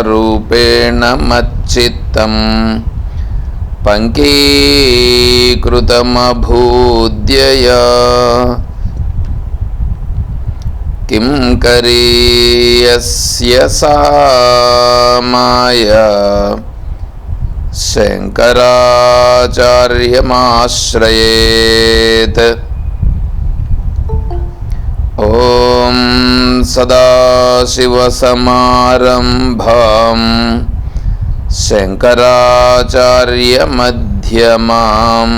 रूपेण मच्चित्तं पङ्कीकृतमभूद्यया। किं करीयस्य सा माया शङ्कराचार्यमाश्रयेत्। ॐ सदाशिवसमारम्भाम् शङ्कराचार्यमध्यमां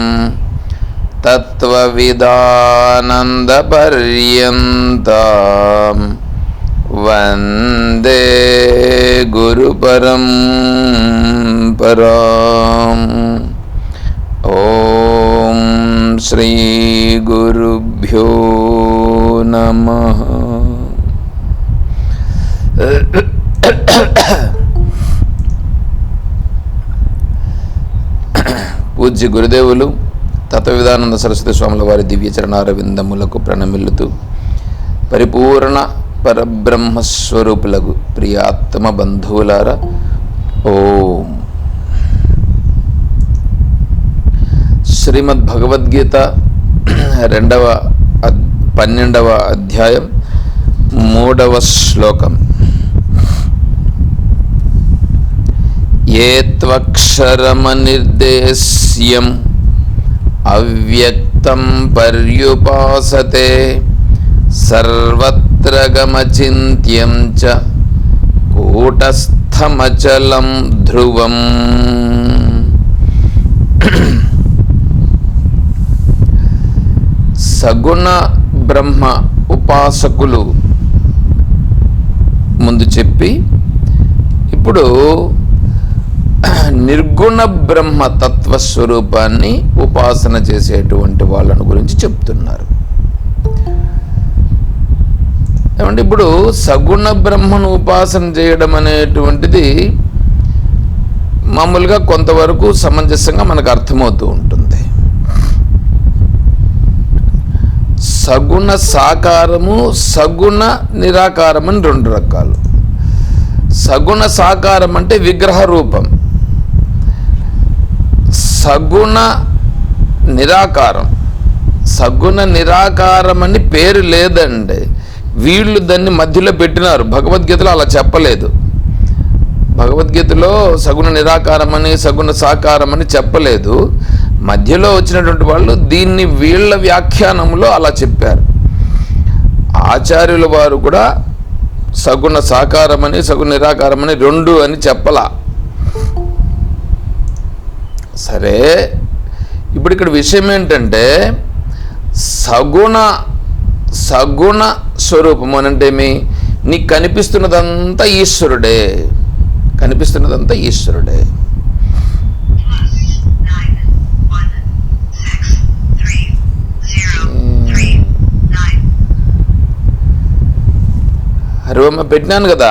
तत्त्वविदानन्दपर्यन्तां वन्दे गुरुपरं ॐ श्रीगुरुभ्यो नमः పూజ్య గురుదేవులు తత్వవిధానంద సరస్వతి స్వాముల వారి దివ్య చరణారవిందములకు ప్రణమిల్లుతూ పరిపూర్ణ పరబ్రహ్మస్వరూపులకు ప్రియాత్మ బంధువులారా ఓం. శ్రీమద్ భగవద్గీత రెండవ పన్నెండవ అధ్యాయం మూడవ శ్లోకం. ఏ త్వక్షరమనిర్దేశ్యం అవ్యక్తం పర్యుపాసతే సర్వత్ర గమచింత్యం చ కూటస్థమచలం ధ్రువం. సగుణ బ్రహ్మ ఉపాసకులు ముందు చెప్పి ఇప్పుడు నిర్గుణ బ్రహ్మ తత్వ స్వరూపాన్ని ఉపాసన చేసేటువంటి వాళ్ళని గురించి చెప్తున్నారు. ఏమంటే ఇప్పుడు సగుణ బ్రహ్మను ఉపాసన చేయడం అనేటువంటిది మామూలుగా కొంతవరకు సమంజసంగా మనకు అర్థమవుతూ ఉంటుంది. సగుణ సాకారము సగుణ నిరాకారం అని రెండు రకాలు. సగుణ సాకారం అంటే విగ్రహ రూపం. సగుణ నిరాకారం. సగుణ నిరాకారం అని పేరు లేదండి. వీళ్ళు దాన్ని మధ్యలో పెట్టినారు. భగవద్గీతలో అలా చెప్పలేదు. భగవద్గీతలో సగుణ నిరాకారం అని సగుణ సాకారం అని చెప్పలేదు. మధ్యలో వచ్చినటువంటి వాళ్ళు దీన్ని వీళ్ళ వ్యాఖ్యానంలో అలా చెప్పారు. ఆచార్యుల వారు కూడా సగుణ సాకారం అని సగుణ నిరాకారం అని రెండు అని చెప్పలా. సరే ఇప్పుడు ఇక్కడ విషయం ఏంటంటే సగుణ సగుణ స్వరూపం అని అంటే ఏమి నీకు కనిపిస్తున్నదంతా ఈశ్వరుడే. కనిపిస్తున్నదంతా ఈశ్వరుడే. Nine హరివమ్మ పెట్టినాను కదా.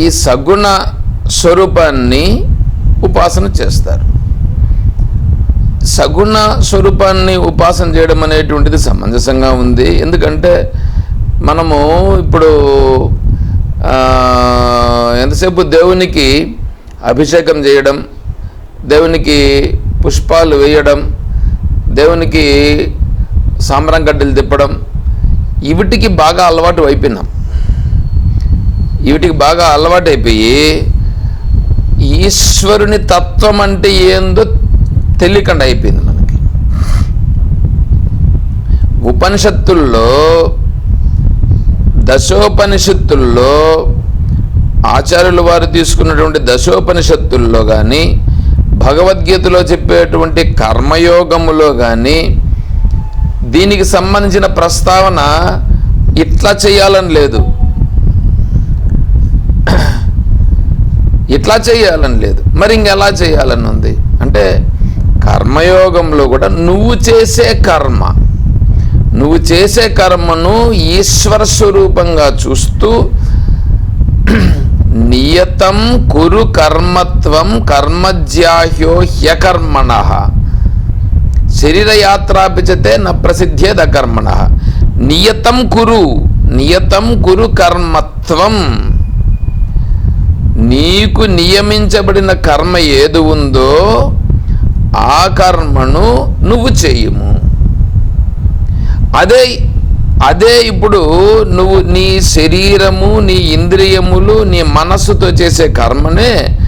ఈ సగుణ స్వరూపాన్ని ఉపాసన చేస్తారు. సగుణ స్వరూపాన్ని ఉపాసన చేయడం అనేటువంటిది సమంజసంగా ఉంది. ఎందుకంటే మనము ఇప్పుడు ఎంతసేపు దేవునికి అభిషేకం చేయడం దేవునికి పుష్పాలు వేయడం దేవునికి సాంబ్రం గడ్డలు తిప్పడం ఇవిటికి బాగా అలవాటు అయిపోయినాం. వీటికి బాగా అలవాటైపోయి ఈశ్వరుని తత్వం అంటే ఏందో తెలియకుండా అయిపోయింది మనకి. ఉపనిషత్తుల్లో దశోపనిషత్తుల్లో ఆచార్యుల వారు తీసుకున్నటువంటి దశోపనిషత్తుల్లో కానీ భగవద్గీతలో చెప్పేటువంటి కర్మయోగములో కానీ దీనికి సంబంధించిన ప్రస్తావన ఇట్లా చేయాలని లేదు. ఇట్లా చేయాలని లేదు. మరి ఇంకెలా చేయాలని ఉంది? అంటే కర్మయోగంలో కూడా నువ్వు చేసే కర్మ. నువ్వు చేసే కర్మను ఈశ్వర స్వరూపంగా చూస్తూ నియతం కురు కర్మత్వం కర్మజ్యాహ్యో హ్యకర్మణ. శరీరయాత్రాపిచతే న ప్రసిద్ధేద కర్మణ నియతం కురు నియతం కురు కర్మత్వం. నీకు నియమించబడిన కర్మ ఏది ఉందో ఆ కర్మను నువ్వు చేయము. అదే అదే ఇప్పుడు నువ్వు నీ శరీరము నీ ఇంద్రియములు నీ మనస్సుతో చేసే కర్మనే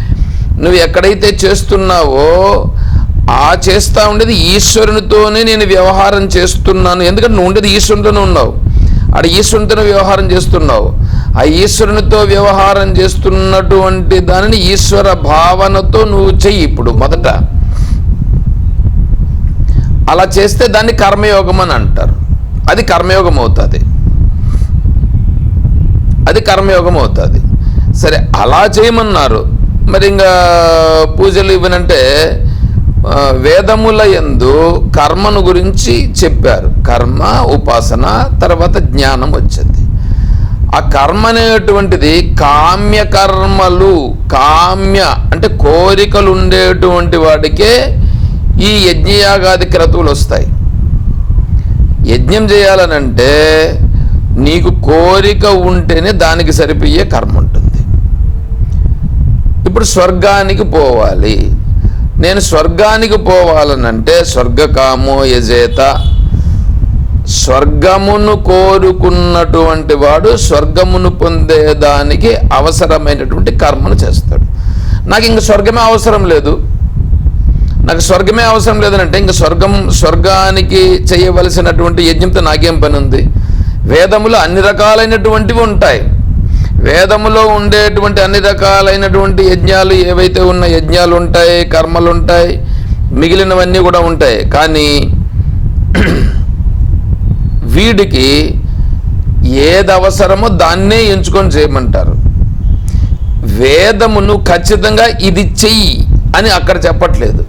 నువ్వు ఎక్కడైతే చేస్తున్నావో ఆ చేస్తూ ఉండేది ఈశ్వరునితోనే నేను వ్యవహారం చేస్తున్నాను. ఎందుకంటే నువ్వు ఉండేది ఈశ్వరునితోనే ఉన్నావు. ఆడ ఈశ్వరునితోనే వ్యవహారం చేస్తున్నావు. ఆ ఈశ్వరునితో వ్యవహారం చేస్తున్నటువంటి దానిని ఈశ్వర భావనతో నువ్వు చెయ్యి ఇప్పుడు మొదట. అలా చేస్తే దాన్ని కర్మయోగం అని అంటారు. అది కర్మయోగం అవుతుంది. అది కర్మయోగం అవుతుంది. సరే అలా చేయమన్నారు. మరి ఇంకా పూజలు ఇవ్వనంటే వేదముల యందు కర్మను గురించి చెప్పారు. కర్మ ఉపాసన తర్వాత జ్ఞానం వచ్చింది. ఆ కర్మ అనేటువంటిది కామ్య కర్మలు కామ్య అంటే కోరికలు ఉండేటువంటి వాడికే ఈ యజ్ఞయాగాది క్రతువులు వస్తాయి. యజ్ఞం చేయాలనంటే నీకు కోరిక ఉంటేనే దానికి సరిపోయే కర్మ ఉంటుంది. ఇప్పుడు స్వర్గానికి పోవాలి. నేను స్వర్గానికి పోవాలనంటే స్వర్గకామో యజేత స్వర్గమును కోరుకున్నటువంటి వాడు స్వర్గమును పొందేదానికి అవసరమైనటువంటి కర్మను చేస్తాడు. నాకు ఇంక స్వర్గమే అవసరం లేదు. నాకు స్వర్గమే అవసరం లేదనంటే ఇంక స్వర్గం స్వర్గానికి చేయవలసినటువంటి యజ్ఞంతో నాకేం పని ఉంది వేదములు అన్ని రకాలైనటువంటివి ఉంటాయి. వేదములో ఉండేటువంటి అన్ని రకాలైనటువంటి యజ్ఞాలు ఏవైతే ఉన్న యజ్ఞాలు ఉంటాయి కర్మలు ఉంటాయి మిగిలినవన్నీ కూడా ఉంటాయి. కానీ వీడికి ఏది అవసరమో దాన్నే ఎంచుకొని చేయమంటారు. వేదమును ఖచ్చితంగా ఇది చెయ్యి అని అక్కడ చెప్పట్లేదు.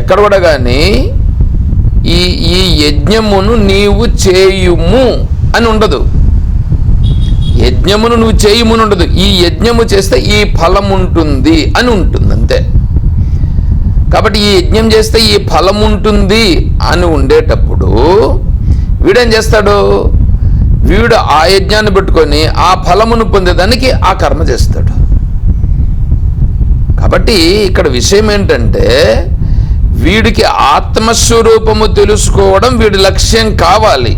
ఎక్కడ కూడా కానీ ఈ ఈ యజ్ఞమును నీవు చేయుము అని ఉండదు. యజ్ఞమును నువ్వు చేయుముని ఉండదు. ఈ యజ్ఞము చేస్తే ఈ ఫలం ఉంటుంది అని ఉంటుంది అంతే. కాబట్టి ఈ యజ్ఞం చేస్తే ఈ ఫలం ఉంటుంది అని ఉండేటప్పుడు వీడేం చేస్తాడు? వీడు ఆ యజ్ఞాన్ని పెట్టుకొని ఆ ఫలమును పొందేదానికి ఆ కర్మ చేస్తాడు. కాబట్టి ఇక్కడ విషయం ఏంటంటే వీడికి ఆత్మస్వరూపము తెలుసుకోవడం వీడి లక్ష్యం కావాలి.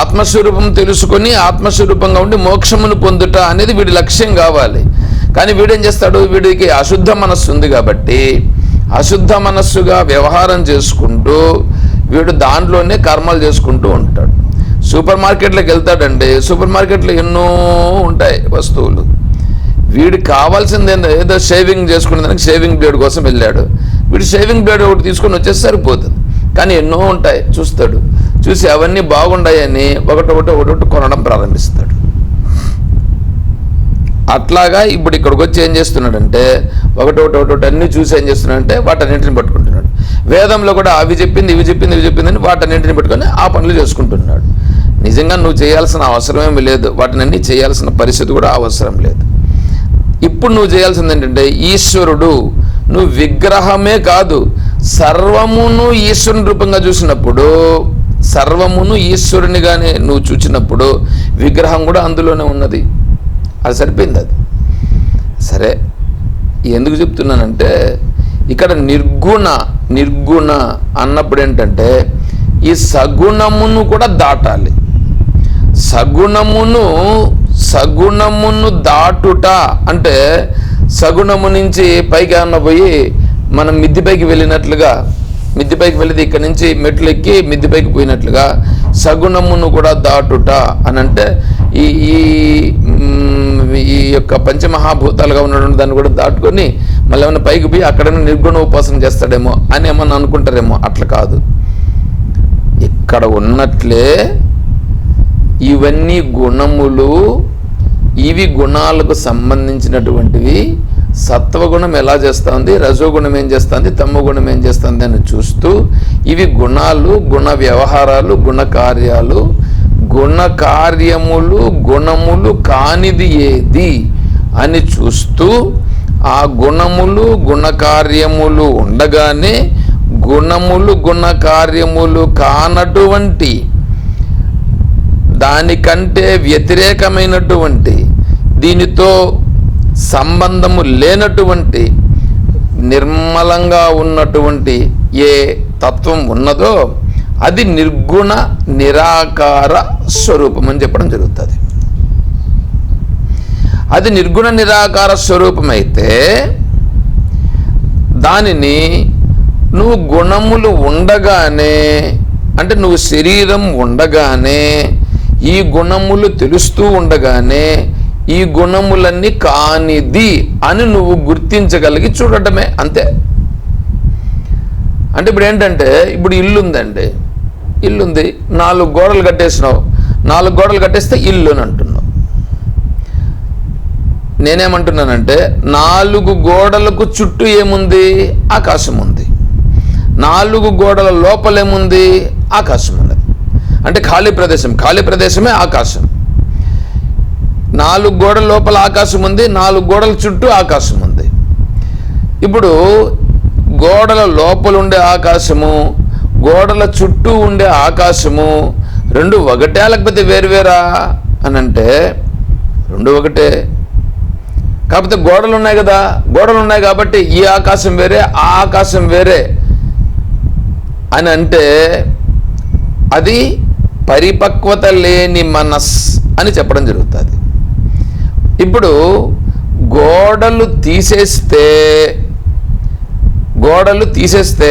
ఆత్మస్వరూపం తెలుసుకొని ఆత్మస్వరూపంగా ఉండి మోక్షమును పొందుట అనేది వీడి లక్ష్యం కావాలి. కానీ వీడేం చేస్తాడు? వీడికి అశుద్ధ మనస్సు ఉంది కాబట్టి అశుద్ధ మనస్సుగా వ్యవహారం చేసుకుంటూ వీడు దాంట్లోనే కర్మలు చేసుకుంటూ ఉంటాడు. సూపర్ మార్కెట్లోకి వెళ్తాడండి సూపర్ మార్కెట్లో ఎన్నో ఉంటాయి వస్తువులు. వీడికి కావాల్సింది ఏందో? ఏదో షేవింగ్ చేసుకునే దానికి షేవింగ్ బ్లేడ్ కోసం వెళ్ళాడు. వీడు షేవింగ్ బ్లేడ్ ఒకటి తీసుకొని వచ్చేసి సరిపోతుంది. కానీ ఎన్నో ఉంటాయి. చూస్తాడు. చూసి అవన్నీ బాగున్నాయని ఒకటొకటి ఒకటొకటి కొనడం ప్రారంభిస్తాడు. అట్లాగా ఇప్పుడు ఇక్కడికి వచ్చి ఏం చేస్తున్నాడంటే ఒకటొకటి ఒకటొకటి అన్ని చూసి ఏం చేస్తున్నాడంటే వాటన్నింటిని పట్టుకుంటాడు. వేదంలో కూడా అవి చెప్పింది ఇవి చెప్పింది ఇవి చెప్పింది అని వాటన్నింటిని పెట్టుకొని ఆ పనులు చేసుకుంటున్నాడు. నిజంగా నువ్వు చేయాల్సిన అవసరమేమి లేదు. వాటిని అన్ని చేయాల్సిన పరిస్థితి కూడా అవసరం లేదు. ఇప్పుడు నువ్వు చేయాల్సింది ఏంటంటే ఈశ్వరుడు నువ్వు విగ్రహమే కాదు సర్వమును ఈశ్వరుని రూపంగా చూసినప్పుడు సర్వమును ఈశ్వరునిగానే నువ్వు చూచినప్పుడు విగ్రహం కూడా అందులోనే ఉన్నది. అది సరిపోయింది అది. సరే ఎందుకు చెప్తున్నానంటే ఇక్కడ నిర్గుణ నిర్గుణ అన్నప్పుడు ఏంటంటే ఈ సగుణమును కూడా దాటాలి. సగుణమును సగుణమును దాటుట అంటే సగుణము నుంచి పైకి ఏమన్నా పోయి మనం మిద్ది పైకి వెళ్ళినట్లుగా మిద్ది పైకి వెళ్ళితే ఇక్కడ నుంచి మెట్లు ఎక్కి మిద్ది పైకి పోయినట్లుగా సగుణమును కూడా దాటుట అని అంటే ఈ ఈ ఈ యొక్క పంచమహాభూతాలుగా ఉన్నటువంటి దాన్ని కూడా దాటుకొని మళ్ళీ ఏమైనా పైకి పోయి అక్కడ నిర్గుణ ఉపాసన చేస్తాడేమో అని ఏమన్నా అనుకుంటారేమో అట్లా కాదు. ఇక్కడ ఉన్నట్లే ఇవన్నీ గుణములు ఇవి గుణాలకు సంబంధించినటువంటివి. సత్వగుణం ఎలా చేస్తుంది? రజోగుణం ఏం చేస్తుంది? తమోగుణం ఏం చేస్తుంది అని చూస్తూ ఇవి గుణాలు గుణ వ్యవహారాలు గుణ కార్యాలు. గుణ కార్యములు గుణములు కానిది ఏది అని చూస్తూ ఆ గుణములు గుణకార్యములు ఉండగానే గుణములు గుణకార్యములు కానటువంటి దానికంటే వ్యతిరేకమైనటువంటి దీనితో సంబంధము లేనటువంటి నిర్మలంగా ఉన్నటువంటి ఏ తత్వం ఉన్నదో అది నిర్గుణ నిరాకార స్వరూపం అని చెప్పడం జరుగుతుంది. అది నిర్గుణ నిరాకార స్వరూపం అయితే దానిని నువ్వు గుణములు ఉండగానే అంటే నువ్వు శరీరం ఉండగానే ఈ గుణములు తెలుస్తూ ఉండగానే ఈ గుణములన్నీ కానిది అని నువ్వు గుర్తించగలిగి చూడటమే అంతే. అంటే ఇప్పుడు ఏంటంటే ఇప్పుడు ఇల్లు ఉందండి ఇల్లు ఉంది నాలుగు గోడలు కట్టేసినావు. నాలుగు గోడలు కట్టేస్తే ఇల్లు అని నేనేమంటున్నానంటే నాలుగు గోడలకు చుట్టూ ఏముంది? ఆకాశం ఉంది నాలుగు గోడల లోపలేముంది? ఆకాశం ఉన్నది అంటే ఖాళీ ప్రదేశం. ఖాళీ ప్రదేశమే ఆకాశం. నాలుగు గోడల లోపల ఆకాశం ఉంది నాలుగు గోడల చుట్టూ ఆకాశం ఉంది ఇప్పుడు గోడల లోపల ఉండే ఆకాశము గోడల చుట్టూ ఉండే ఆకాశము రెండు ఒకటే లేకపోతే వేరువేరా అని అంటే రెండు ఒకటే. కాకపోతే గోడలు ఉన్నాయి కదా గోడలు ఉన్నాయి కాబట్టి ఈ ఆకాశం వేరే ఆ ఆకాశం వేరే అని అంటే అది పరిపక్వత లేని మనస్ అని చెప్పడం జరుగుతుంది. ఇప్పుడు గోడలు తీసేస్తే గోడలు తీసేస్తే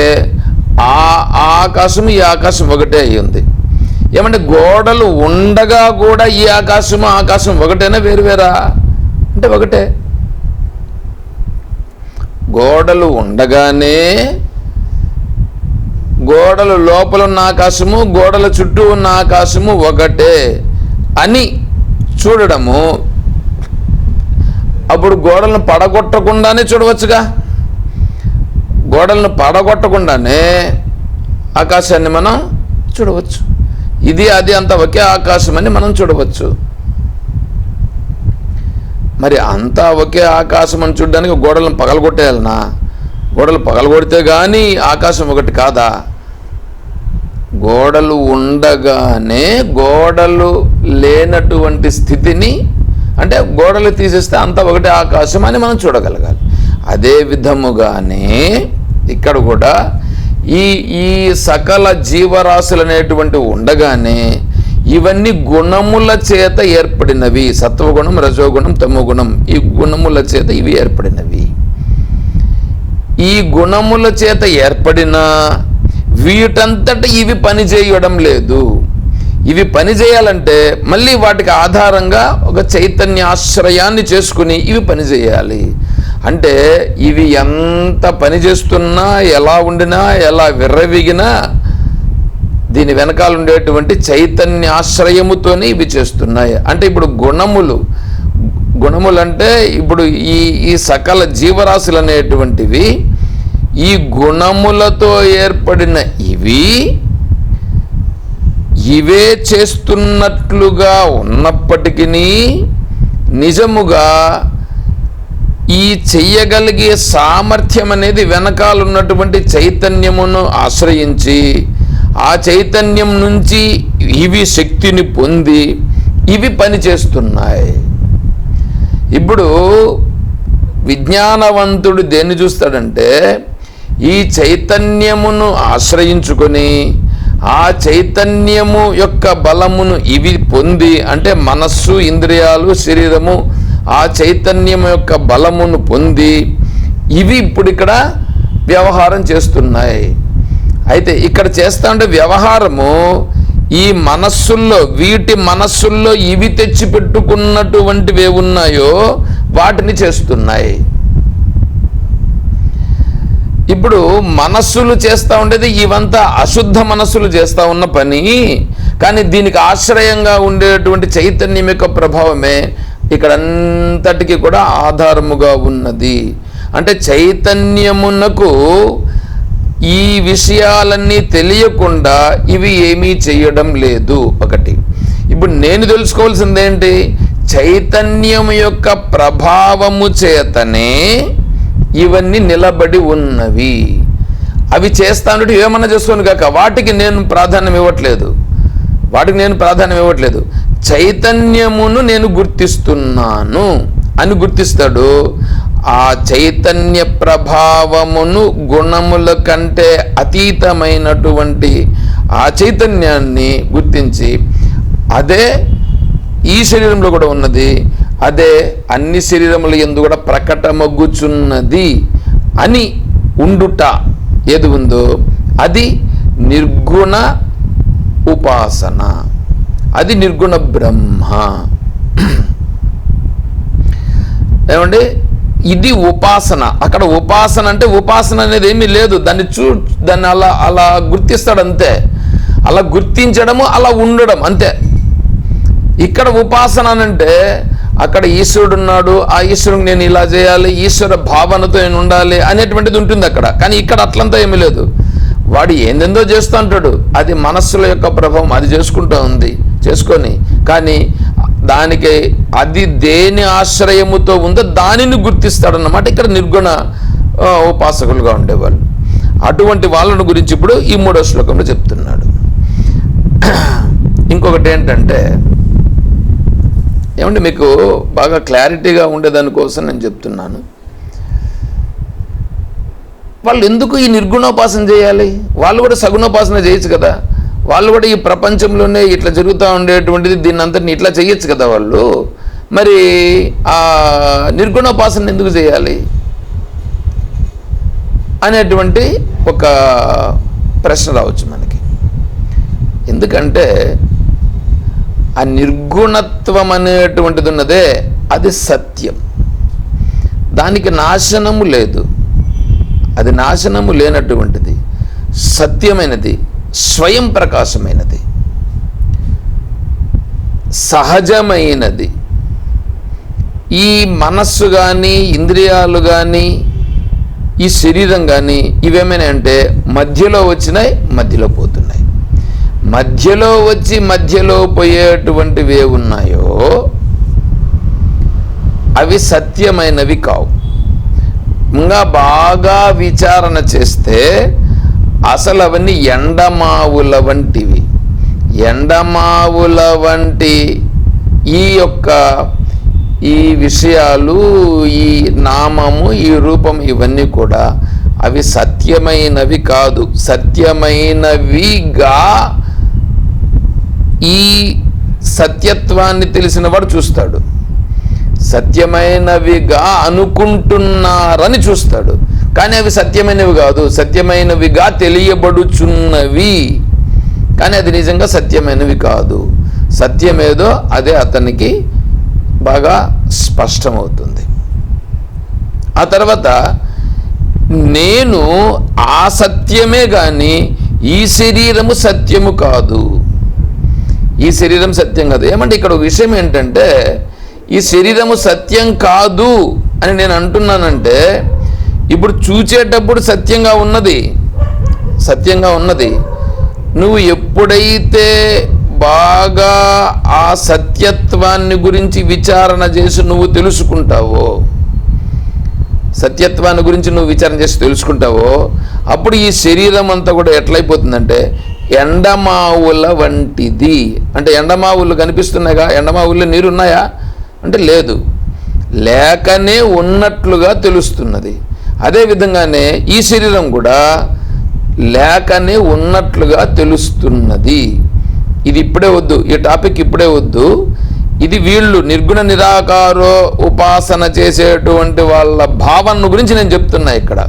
ఆ ఆ ఆకాశం ఈ ఆకాశం ఒకటే అయి ఉంది. ఏమంటే గోడలు ఉండగా కూడా ఈ ఆకాశం ఆకాశం ఒకటేనా వేరువేరా అంటే ఒకటే. గోడలు ఉండగానే గోడలు లోపల ఉన్న ఆకాశము గోడల చుట్టూ ఉన్న ఆకాశము ఒకటే అని చూడడము. అప్పుడు గోడలను పడగొట్టకుండానే చూడవచ్చుగా. గోడలను పడగొట్టకుండానే ఆకాశాన్ని మనం చూడవచ్చు. ఇది అది అంత ఒకే ఆకాశం అని మనం చూడవచ్చు. మరి అంతా ఒకే ఆకాశం అని చూడడానికి గోడలను పగలగొట్టేయాలనా? గోడలు పగలగొడితే కానీ ఆకాశం ఒకటి కాదా? గోడలు ఉండగానే గోడలు లేనటువంటి స్థితిని అంటే గోడలు తీసేస్తే అంత ఒకటే ఆకాశం అని మనం చూడగలగాలి. అదే విధముగానే ఇక్కడ కూడా ఈ ఈ సకల జీవరాశులు అనేటువంటి ఉండగానే ఇవన్నీ గుణముల చేత ఏర్పడినవి. సత్వగుణం రజోగుణం తమోగుణం. ఈ గుణముల చేత ఇవి ఏర్పడినవి. ఈ గుణముల చేత ఏర్పడిన వీటంతట ఇవి పని చేయడం లేదు. ఇవి పని చేయాలంటే మళ్ళీ వాటికి ఆధారంగా ఒక చైతన్యాశ్రయాన్ని చేసుకుని ఇవి పని చేయాలి. అంటే ఇవి ఎంత పని చేస్తున్నా ఎలా ఉండినా ఎలా విర్రవిగినా దీని వెనకాల ఉండేటువంటి చైతన్యాశ్రయముతోనే ఇవి చేస్తున్నాయి. అంటే ఇప్పుడు గుణములు గుణములు అంటే ఇప్పుడు ఈ ఈ సకల జీవరాశులు అనేటువంటివి ఈ గుణములతో ఏర్పడిన ఇవి ఇవే చేస్తున్నట్లుగా ఉన్నప్పటికీ నిజముగా ఈ చెయ్యగలిగే సామర్థ్యం అనేది వెనకాల ఉన్నటువంటి చైతన్యమును ఆశ్రయించి ఆ చైతన్యం నుంచి ఇవి శక్తిని పొంది ఇవి పనిచేస్తున్నాయి. ఇప్పుడు విజ్ఞానవంతుడు దేన్ని చూస్తాడంటే ఈ చైతన్యమును ఆశ్రయించుకొని ఆ చైతన్యము యొక్క బలమును ఇవి పొంది అంటే మనస్సు ఇంద్రియాలు శరీరము ఆ చైతన్యం యొక్క బలమును పొంది ఇవి ఇప్పుడు ఇక్కడ వ్యవహారం చేస్తున్నాయి. అయితే ఇక్కడ చేస్తా ఉండే వ్యవహారము ఈ మనస్సుల్లో వీటి మనస్సుల్లో ఇవి తెచ్చి పెట్టుకున్నటువంటివి ఉన్నాయో వాటిని చేస్తున్నాయి. ఇప్పుడు మనస్సులు చేస్తూ ఉండేది ఇవంతా అశుద్ధ మనస్సులు చేస్తూ ఉన్న పని కానీ దీనికి ఆశ్రయంగా ఉండేటువంటి చైతన్యం యొక్క ప్రభావమే ఇక్కడ అంతటికి కూడా ఆధారముగా ఉన్నది. అంటే చైతన్యమునకు ఈ విషయాలన్నీ తెలియకుండా ఇవి ఏమీ చేయడం లేదు. ఒకటి. ఇప్పుడు నేను తెలుసుకోవాల్సింది ఏంటి చైతన్యం యొక్క ప్రభావము చేతనే ఇవన్నీ నిలబడి ఉన్నవి. అవి చేస్తాను ఏమన్నా చేసుకోను కాక వాటికి నేను ప్రాధాన్యం ఇవ్వట్లేదు. వాటికి నేను ప్రాధాన్యం ఇవ్వట్లేదు. చైతన్యమును నేను గుర్తిస్తున్నాను. అని గుర్తిస్తాడు. ఆ చైతన్య ప్రభావమును గుణముల కంటే అతీతమైనటువంటి ఆ చైతన్యాన్ని గుర్తించి అదే ఈ శరీరంలో కూడా ఉన్నది అదే అన్ని శరీరముల ఎందు కూడా ప్రకటమగ్గుచున్నది అని ఉండుట ఏది ఉందో అది నిర్గుణ ఉపాసన. అది నిర్గుణ బ్రహ్మ. ఏమండి? ఇది ఉపాసన. అక్కడ ఉపాసన అంటే ఉపాసన అనేది ఏమీ లేదు. దాన్ని చూ దాన్ని అలా అలా గుర్తిస్తాడు అంతే. అలా గుర్తించడము అలా ఉండడం అంతే. ఇక్కడ ఉపాసన అంటే అక్కడ ఈశ్వరుడు ఉన్నాడు ఆ ఈశ్వరుడు నేను ఇలా చేయాలి ఈశ్వర భావనతో నేను ఉండాలి అనేటువంటిది ఉంటుంది అక్కడ. కానీ ఇక్కడ అట్లంతా ఏమీ లేదు. వాడు ఏందెందో చేస్తూ ఉంటాడు. అది మనస్సుల యొక్క ప్రభావం అది చేసుకుంటూ ఉంది చేసుకొని. కానీ దానికి అది దేని ఆశ్రయముతో ఉందో దానిని గుర్తిస్తాడన్నమాట ఇక్కడ నిర్గుణ ఉపాసకులుగా ఉండేవాళ్ళు. అటువంటి వాళ్ళను గురించి ఇప్పుడు ఈ మూడో శ్లోకంలో చెప్తున్నాడు. ఇంకొకటి ఏంటంటే ఏమంటే మీకు బాగా క్లారిటీగా ఉండేదానికోసం నేను చెప్తున్నాను. వాళ్ళు ఎందుకు ఈ నిర్గుణోపాసన చేయాలి? వాళ్ళు కూడా సగుణోపాసన చేయొచ్చు కదా. వాళ్ళు కూడా ఈ ప్రపంచంలోనే ఇట్లా జరుగుతూ ఉండేటువంటిది దీన్ని అంతటిని ఇట్లా చేయొచ్చు కదా వాళ్ళు? మరి ఆ నిర్గుణోపాసన ఎందుకు చేయాలి? అనేటువంటి ఒక ప్రశ్న రావచ్చు మనకి. ఎందుకంటే ఆ నిర్గుణత్వం అనేటువంటిది ఉన్నదే అది సత్యం. దానికి నాశనము లేదు. అది నాశనము లేనటువంటిది. సత్యమైనది. స్వయం ప్రకాశమైనది. సహజమైనది. ఈ మనస్సు కానీ ఇంద్రియాలు కానీ ఈ శరీరం కానీ ఇవేమైనా అంటే మధ్యలో వచ్చినాయి మధ్యలో పోతున్నాయి. మధ్యలో వచ్చి మధ్యలో పోయేటువంటివి ఏ ఉన్నాయో అవి సత్యమైనవి కావు. ఇంకా బాగా విచారణ చేస్తే అసలు అవన్నీ ఎండమావుల వంటివి ఎండమావుల వంటి ఈ యొక్క ఈ విషయాలు ఈ నామము ఈ రూపం ఇవన్నీ కూడా అవి సత్యమైనవి కాదు. సత్యమైనవిగా ఈ సత్యత్వాన్ని తెలిసినవాడు చూస్తాడు. సత్యమైనవిగా అనుకుంటున్నారని చూస్తాడు. కానీ అవి సత్యమైనవి కాదు. సత్యమైనవిగా తెలియబడుచున్నవి. కానీ అది నిజంగా సత్యమైనవి కాదు. సత్యమేదో అదే అతనికి బాగా స్పష్టమవుతుంది. ఆ తర్వాత నేను ఆ సత్యమే కానీ ఈ శరీరము సత్యము కాదు. ఈ శరీరం సత్యం కాదు. ఏమంటే ఇక్కడ ఒక విషయం ఏంటంటే ఈ శరీరము సత్యం కాదు అని నేను అంటున్నానంటే ఇప్పుడు చూచేటప్పుడు సత్యంగా ఉన్నది సత్యంగా ఉన్నది. నువ్వు ఎప్పుడైతే బాగా ఆ సత్యత్వాన్ని గురించి విచారణ చేసి నువ్వు తెలుసుకుంటావో సత్యత్వాన్ని గురించి నువ్వు విచారణ చేసి తెలుసుకుంటావో అప్పుడు ఈ శరీరం అంతా కూడా ఎట్లయిపోతుందంటే ఎండమావుల వంటిది. అంటే ఎండమావులు కనిపిస్తున్నాయిగా? ఎండమావుల్లో నీరున్నాయా? అంటే లేదు. లేకనే ఉన్నట్లుగా తెలుస్తున్నది. అదేవిధంగానే ఈ శరీరం కూడా లేకనే ఉన్నట్లుగా తెలుస్తున్నది. ఇది ఇప్పుడే వద్దు ఈ టాపిక్ ఇప్పుడే వద్దు. ఇది వీళ్ళు నిర్గుణ నిరాకారో ఉపాసన చేసేటువంటి వాళ్ళ భావన గురించి నేను చెప్తున్నా ఇక్కడ.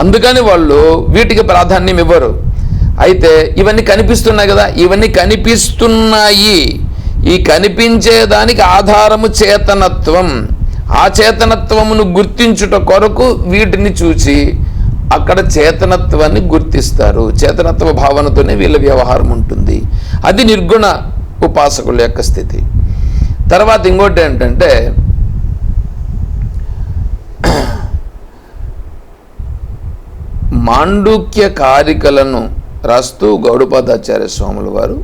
అందుకని వాళ్ళు వీటికి ప్రాధాన్యం ఇవ్వరు. అయితే ఇవన్నీ కనిపిస్తున్నాయి కదా ఇవన్నీ కనిపిస్తున్నాయి. ఈ కనిపించేదానికి ఆధారము చేతనత్వం. ఆ చేతనత్వమును గుర్తించుట కొరకు వీటిని చూసి అక్కడ చేతనత్వాన్ని గుర్తిస్తారు. చేతనత్వ భావనతోనే వీళ్ళ వ్యవహారం ఉంటుంది. అది నిర్గుణ ఉపాసకుల యొక్క స్థితి. తర్వాత ఇంకోటి ఏంటంటే మాండూక్య కారికలను రాస్తూ గౌడపాదాచార్య స్వాముల వారు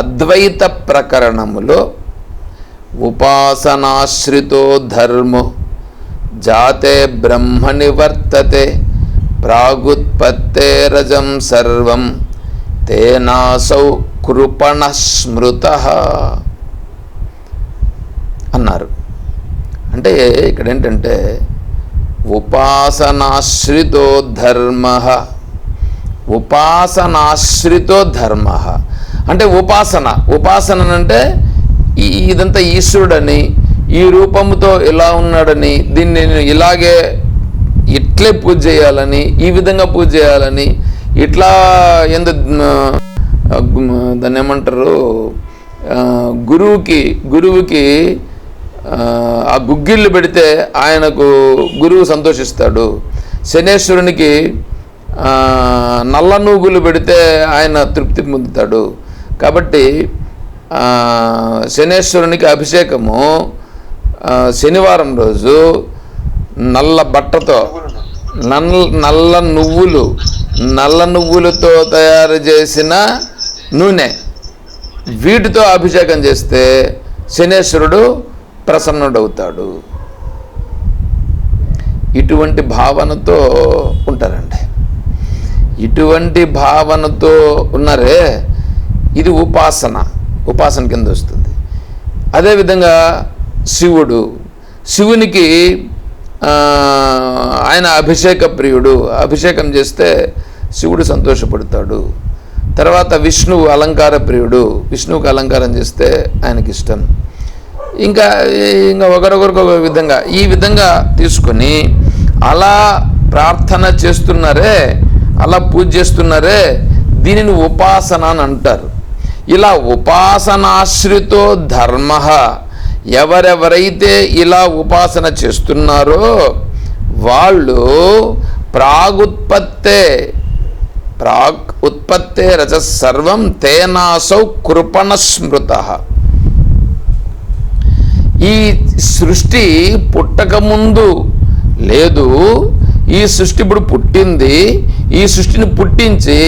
అద్వైత ప్రకరణములో ఉపాసనాశ్రితో ధర్మో. జాతే బ్రహ్మని వర్తతే ప్రాగుత్పత్తేరజం సర్వం. తేనాసౌ కృపణ స్మృత అన్నారు. అంటే ఇక్కడ ఏంటంటే ఉపాసనాశ్రితో ధర్మ. ఉపాసనాశ్రితో ధర్మ. అంటే ఉపాసన. ఉపాసన అంటే ఇదంతా ఈశ్వరుడని ఈ రూపముతో ఇలా ఉన్నాడని దీన్ని నేను ఇలాగే ఇట్లే పూజ చేయాలని ఈ విధంగా పూజ చేయాలని ఇట్లా ఎందు దాన్ని ఏమంటారు గురువుకి గురువుకి ఆ, గుగ్గిళ్ళు పెడితే ఆయనకు గురువు సంతోషిస్తాడు. శనేశ్వరునికి నల్ల నూగులు పెడితే ఆయన తృప్తి పొందుతాడు. కాబట్టి శనేశ్వరునికి అభిషేకము శనివారం రోజు నల్ల బట్టతో నల్ల నల్ల నువ్వులు నల్ల నువ్వులతో తయారు చేసిన నూనె వీటితో అభిషేకం చేస్తే శనేశ్వరుడు ప్రసన్నుడవుతాడు. ఇటువంటి భావనతో ఉంటారండి. ఇటువంటి భావనతో ఉన్నారే ఇది ఉపాసన. ఉపాసన కింద వస్తుంది. అదేవిధంగా శివుడు శివునికి ఆయన అభిషేక ప్రియుడు అభిషేకం చేస్తే శివుడు సంతోషపడతాడు. తర్వాత విష్ణువు అలంకార ప్రియుడు విష్ణువుకి అలంకారం చేస్తే ఆయనకి ఇష్టం ఇంకా ఇంకా ఒకరొకరికి ఒక విధంగా ఈ విధంగా తీసుకొని అలా ప్రార్థన చేస్తున్నారే అలా పూజ చేస్తున్నారే దీనిని ఉపాసన అని అంటారు. ఇలా ఉపాసనాశ్రితో ధర్మ ఎవరెవరైతే ఇలా ఉపాసన చేస్తున్నారో వాళ్ళు ప్రాగుత్పత్తే ప్రాగ్ ఉత్పత్తే రజ సర్వం తేనాసౌ కృపణ స్మృత ఈ సృష్టి పుట్టకముందు లేదు ఈ సృష్టి ఇప్పుడు పుట్టింది ఈ సృష్టిని పుట్టించి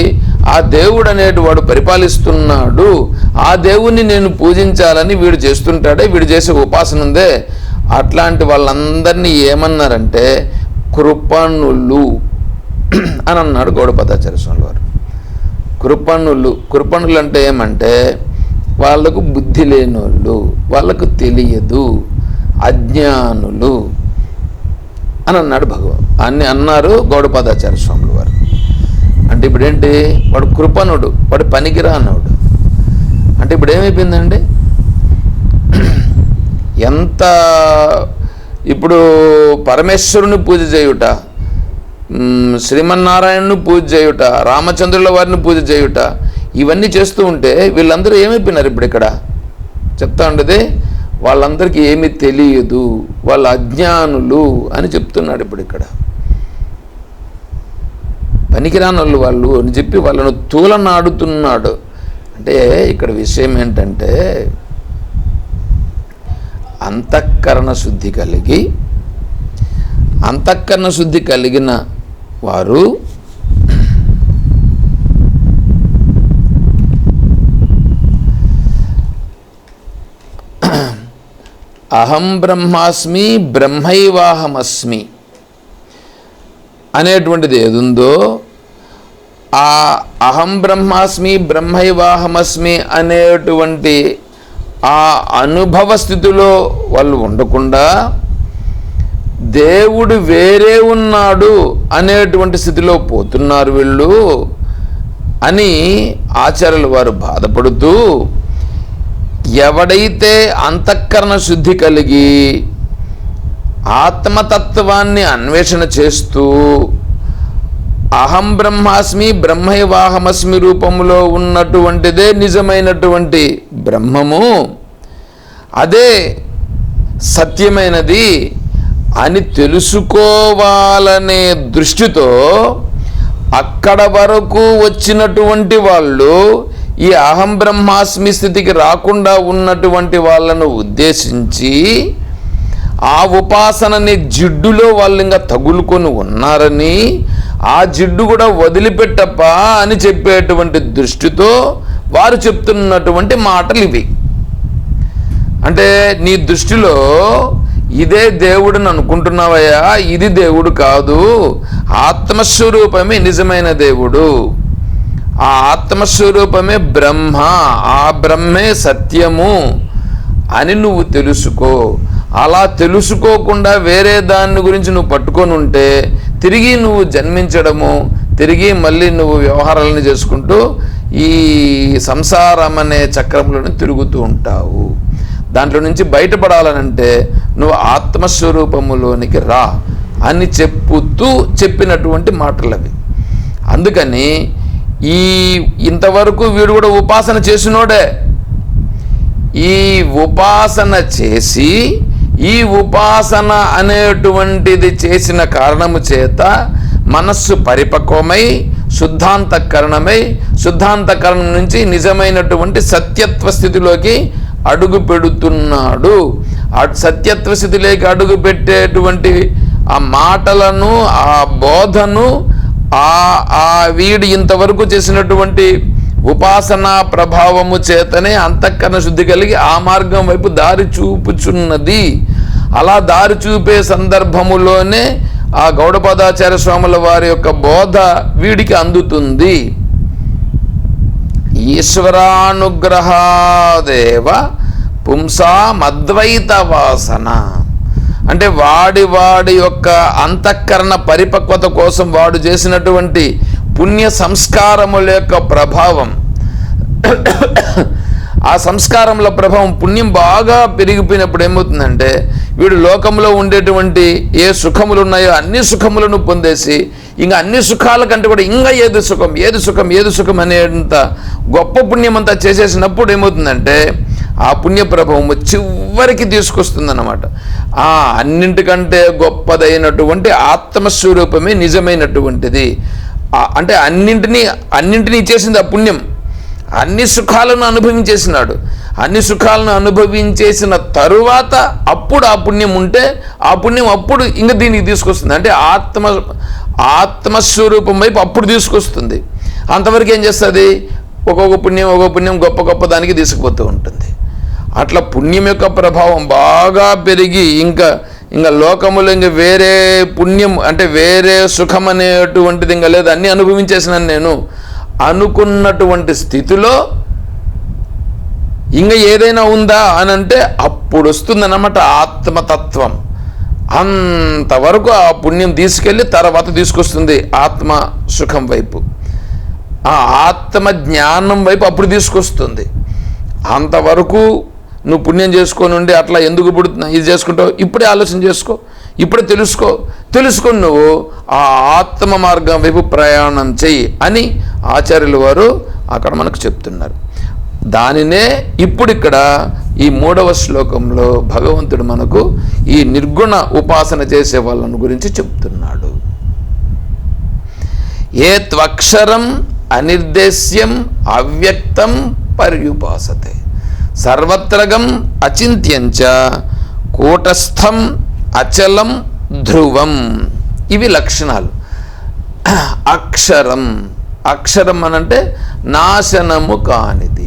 ఆ దేవుడు అనేటి వాడు పరిపాలిస్తున్నాడు. ఆ దేవుణ్ణి నేను పూజించాలని వీడు చేస్తుంటాడే వీడు చేసే ఉపాసన ఉందే. అట్లాంటి వాళ్ళందరినీ ఏమన్నారంటే కృపణులు అని అన్నాడు గౌడపదాచార్య స్వామి వారు. కృపణులు కృపణులు అంటే ఏమంటే వాళ్ళకు బుద్ధి లేనోళ్ళు వాళ్ళకు తెలియదు అజ్ఞానులు అని అన్నాడు భగవాన్. అన్ని అన్నారు గౌడపాదాచార్య స్వాములు వారు. అంటే ఇప్పుడు ఏంటి వాడు కృపణుడు వాడు పనికిరానోడు. అంటే ఇప్పుడు ఏమైపోయిందండి ఎంత ఇప్పుడు పరమేశ్వరుని పూజ చేయుట శ్రీమన్నారాయణను పూజ చేయుట రామచంద్రుల వారిని పూజ చేయుట ఇవన్నీ చేస్తూ ఉంటే వీళ్ళందరూ ఏమైపోయినారు ఇప్పుడు ఇక్కడ? చెప్తా ఉండేది వాళ్ళందరికీ ఏమీ తెలియదు వాళ్ళ అజ్ఞానులు అని చెప్తున్నాడు ఇప్పుడు ఇక్కడ. పనికిరానోళ్ళు వాళ్ళు అని చెప్పి వాళ్ళను తూలనాడుతున్నాడు. అంటే ఇక్కడ విషయం ఏంటంటే అంతఃకరణ శుద్ధి కలిగి అంతఃకరణ శుద్ధి కలిగిన వారు అహం బ్రహ్మాస్మి బ్రహ్మైవాహమస్మి. అనేటువంటిది ఏదుందో ఆ అహం బ్రహ్మాస్మి బ్రహ్మైవాహమస్మి అనేటువంటి ఆ అనుభవ స్థితిలో వాళ్ళు ఉండకుండా దేవుడు వేరే ఉన్నాడు అనేటువంటి స్థితిలో పోతున్నారు వీళ్ళు అని ఆచార్యులు వారు బాధపడుతూ ఎవడైతే అంతఃకరణ శుద్ధి కలిగి ఆత్మతత్వాన్ని అన్వేషణ చేస్తూ అహం బ్రహ్మాస్మి బ్రహ్మైవాహమస్మి రూపంలో ఉన్నటువంటిదే నిజమైనటువంటి బ్రహ్మము. అదే సత్యమైనది అని తెలుసుకోవాలనే దృష్టితో అక్కడ వరకు వచ్చినటువంటి వాళ్ళు ఈ అహం బ్రహ్మాస్మి స్థితికి రాకుండా ఉన్నటువంటి వాళ్ళను ఉద్దేశించి ఆ ఉపాసనని జిడ్డులో వాళ్ళు ఇంకా తగులుకొని ఉన్నారని ఆ జిడ్డు కూడా వదిలిపెట్టప్పా అని చెప్పేటువంటి దృష్టితో వారు చెప్తున్నటువంటి మాటలు ఇవి. అంటే నీ దృష్టిలో ఇదే దేవుడిని అనుకుంటున్నావయ్యా ఇది దేవుడు కాదు ఆత్మస్వరూపమే నిజమైన దేవుడు. ఆ ఆత్మస్వరూపమే బ్రహ్మ ఆ బ్రహ్మే సత్యము అని నువ్వు తెలుసుకో. అలా తెలుసుకోకుండా వేరే దాని గురించి నువ్వు పట్టుకొని ఉంటే తిరిగి నువ్వు జన్మించడము తిరిగి మళ్ళీ నువ్వు వ్యవహారాలను చేసుకుంటూ ఈ సంసారం అనే చక్రంలోనే తిరుగుతూ ఉంటావు. దాంట్లో నుంచి బయటపడాలనంటే నువ్వు ఆత్మస్వరూపములోనికి రా అని చెప్పుతూ చెప్పినటువంటి మాటలు అవి అందుకని ఈ ఇంతవరకు వీడు కూడా ఉపాసన చేసినోడే. ఈ ఉపాసన చేసి ఈ ఉపాసన అనేటువంటిది చేసిన కారణము చేత మనస్సు పరిపక్వమై శుద్ధాంతకరణమై శుద్ధాంతకరణం నుంచి నిజమైనటువంటి సత్యత్వ స్థితిలోకి అడుగు పెడుతున్నాడు. సత్యత్వ స్థితిలోకి అడుగు పెట్టేటువంటి ఆ మాటలను ఆ బోధను ఆ ఆ వీడు ఇంతవరకు చేసినటువంటి ఉపాసనా ప్రభావము చేతనే అంతఃకరణ శుద్ధి కలిగి ఆ మార్గం వైపు దారి చూపుచున్నది. అలా దారి చూపే సందర్భములోనే ఆ గౌడపదాచార్య స్వాముల వారి యొక్క బోధ వీడికి అందుతుంది. ఈశ్వరానుగ్రహాదేవ పుంసామద్వైత వాసన. అంటే వాడి వాడి యొక్క అంతఃకరణ పరిపక్వత కోసం వాడు చేసినటువంటి పుణ్య సంస్కారముల యొక్క ప్రభావం. ఆ సంస్కారముల ప్రభావం పుణ్యం బాగా పెరిగిపోయినప్పుడు ఏమవుతుందంటే వీడు లోకంలో ఉండేటువంటి ఏ సుఖములు ఉన్నాయో అన్ని సుఖములను పొందేసి ఇంకా అన్ని సుఖాల కంటే కూడా ఇంకా ఏది సుఖం ఏది సుఖం ఏది సుఖం అనేంత గొప్ప పుణ్యం అంతా చేసేసినప్పుడు ఏమవుతుందంటే ఆ పుణ్య ప్రభావము చివరికి తీసుకొస్తుందన్నమాట. ఆ అన్నింటికంటే గొప్పదైనటువంటి ఆత్మస్వరూపమే నిజమైనటువంటిది. అంటే అన్నింటినీ అన్నింటినీ చేసింది ఆ పుణ్యం. అన్ని సుఖాలను అనుభవించేసినాడు. అన్ని సుఖాలను అనుభవించేసిన తరువాత అప్పుడు ఆ పుణ్యం ఉంటే ఆ పుణ్యం అప్పుడు ఇంకా దీనికి తీసుకొస్తుంది. అంటే ఆత్మ ఆత్మస్వరూపం వైపు అప్పుడు తీసుకొస్తుంది. అంతవరకు ఏం చేస్తుంది? ఒక్కొక్క పుణ్యం ఒక్కొక్క పుణ్యం గొప్ప గొప్ప దానికి తీసుకుపోతూ ఉంటుంది. అట్లా పుణ్యం యొక్క ప్రభావం బాగా పెరిగి ఇంకా ఇంకా లోకములు ఇంకా వేరే పుణ్యం అంటే వేరే సుఖం అనేటువంటిది ఇంకా లేదు. అన్నీ అనుభవించేసినాను నేను. అనుకున్నటువంటి స్థితిలో ఇంకా ఏదైనా ఉందా అని అంటే అప్పుడు వస్తుందన్నమాట ఆత్మతత్వం. అంతవరకు ఆ పుణ్యం తీసుకెళ్ళి తర్వాత తీసుకొస్తుంది ఆత్మ సుఖం వైపు. ఆ ఆత్మ జ్ఞానం వైపు అప్పుడు తీసుకొస్తుంది. అంతవరకు నువ్వు పుణ్యం చేసుకొని ఉండి అట్లా ఎందుకు ఇప్పుడు ఇది చేసుకుంటావు? ఇప్పుడే ఆలోచన చేసుకో. ఇప్పుడే తెలుసుకో. తెలుసుకుని నువ్వు ఆ ఆత్మ మార్గం వైపు ప్రయాణం చెయ్యి అని ఆచార్యుల వారు అక్కడ మనకు చెప్తున్నారు. దానినే ఇప్పుడు ఇక్కడ ఈ మూడవ శ్లోకంలో భగవంతుడు మనకు ఈ నిర్గుణ ఉపాసన చేసే వాళ్ళను గురించి చెప్తున్నాడు. ఏ త్వక్షరం అనిర్దేశ్యం అవ్యక్తం పర్యుపాసతే. సర్వత్రగం అచింత్యంచ కూటస్థం అచలం ధ్రువం. ఇవి లక్షణాలు. అక్షరం. అక్షరం అనంటే నాశనము కానిది.